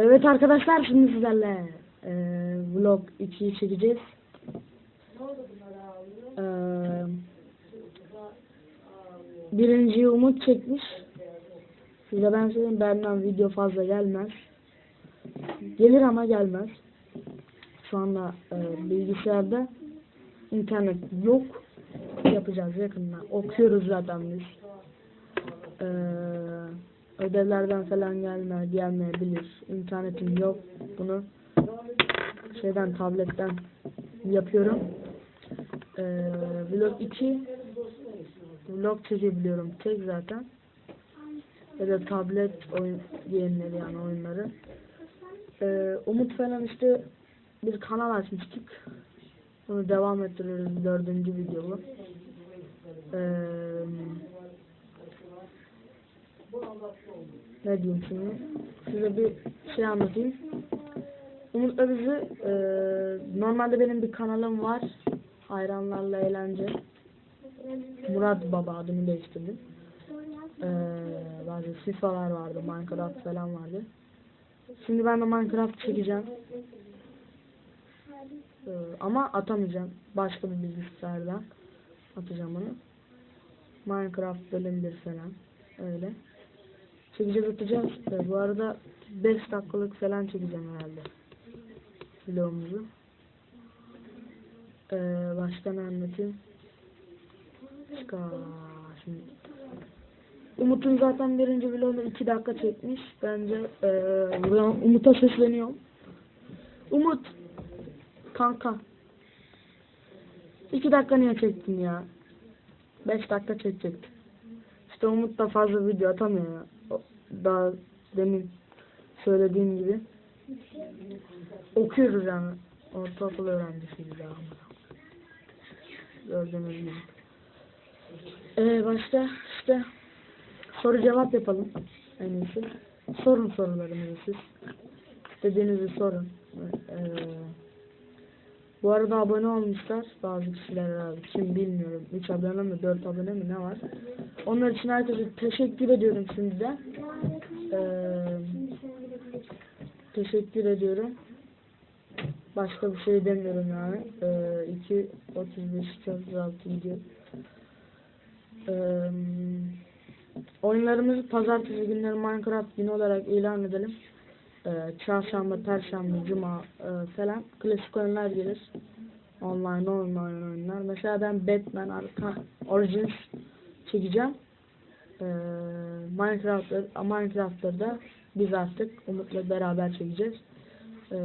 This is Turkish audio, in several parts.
Evet arkadaşlar şimdi sizlerle e, vlog 2'yi çekeceğiz. E, birinciyi Umut çekmiş. Size ben söyleyeyim benden video fazla gelmez. Gelir ama gelmez. Şu anda e, bilgisayarda internet yok. Yapacağız yakında. Okuyoruz zaten biz. Eee ödevlerden falan gelme, gelmeyebilir. İnternetim yok. Bunu şeyden tabletten yapıyorum. Ee, vlog 2 vlog çekebiliyorum tek zaten. Ya da tablet oyun game'leri yani oyunları. Ee, Umut falan işte bir kanal açmıştık. Bunu devam ettiriyoruz dördüncü video bu. Ee, ne diyeyim şimdi? Size bir şey anlatayım. Umut'la bizi e, normalde benim bir kanalım var. Hayranlarla eğlence. Murat Baba adını değiştirdim. E, bazı FIFA'lar vardı, Minecraft falan vardı. Şimdi ben de Minecraft çekeceğim. E, ama atamayacağım. Başka bir bilgisayardan atacağım onu. Minecraft bölüm 1 falan. Öyle. Çekeceğiz atacağız. E, bu arada 5 dakikalık falan çekeceğim herhalde. Vlogumuzu. E, başka ne anlatayım? Başka şimdi. Umut'un zaten birinci vlogunu 2 dakika çekmiş. Bence e, buradan Umut'a sesleniyorum. Umut kanka 2 dakika niye çektin ya? 5 dakika çekecektim. İşte Umut da fazla video atamıyor ya. Daha demin söylediğim gibi. Okuyoruz yani. Ortaokul öğrencisiyiz daha. Gördüğünüz gibi. Ee, başka işte soru cevap yapalım en iyisi. Sorun sorularınızı siz. İstediğinizi sorun. Ee, bu arada abone olmuşlar bazı kişiler herhalde. Kim bilmiyorum. 3 abone mi 4 abone mi ne var. Onlar için herkese teşekkür ediyorum şimdiden. Ee, teşekkür ediyorum. Başka bir şey demiyorum yani. Ee, 2 35 36 video. Ee, oyunlarımızı pazartesi günleri Minecraft günü olarak ilan edelim. Ee, çarşamba, perşembe, cuma e, falan klasik oyunlar gelir. Online online oyunlar. Mesela ben Batman Arka Origins çekeceğim. Minecraft'ları Minecraft'ları da biz artık Umut'la beraber çekeceğiz. Ee,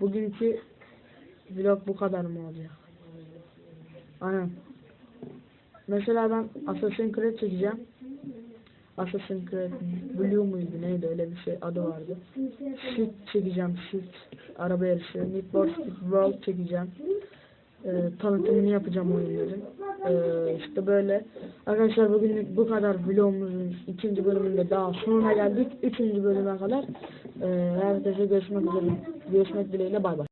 bugünkü vlog bu kadar mı olacak? Aynen. Mesela ben Assassin's Creed çekeceğim. Assassin's Creed Blue muydu neydi öyle bir şey adı vardı. Shift çekeceğim Shift. Araba yarışı. Need for Speed World çekeceğim. Ee, tanıtımını yapacağım oyunların. Ee, işte böyle. Arkadaşlar bugün bu kadar vlogumuzun ikinci bölümünde daha sonuna geldik. Üçüncü bölüme kadar. Ee, herkese görüşmek üzere. Görüşmek dileğiyle bay bay.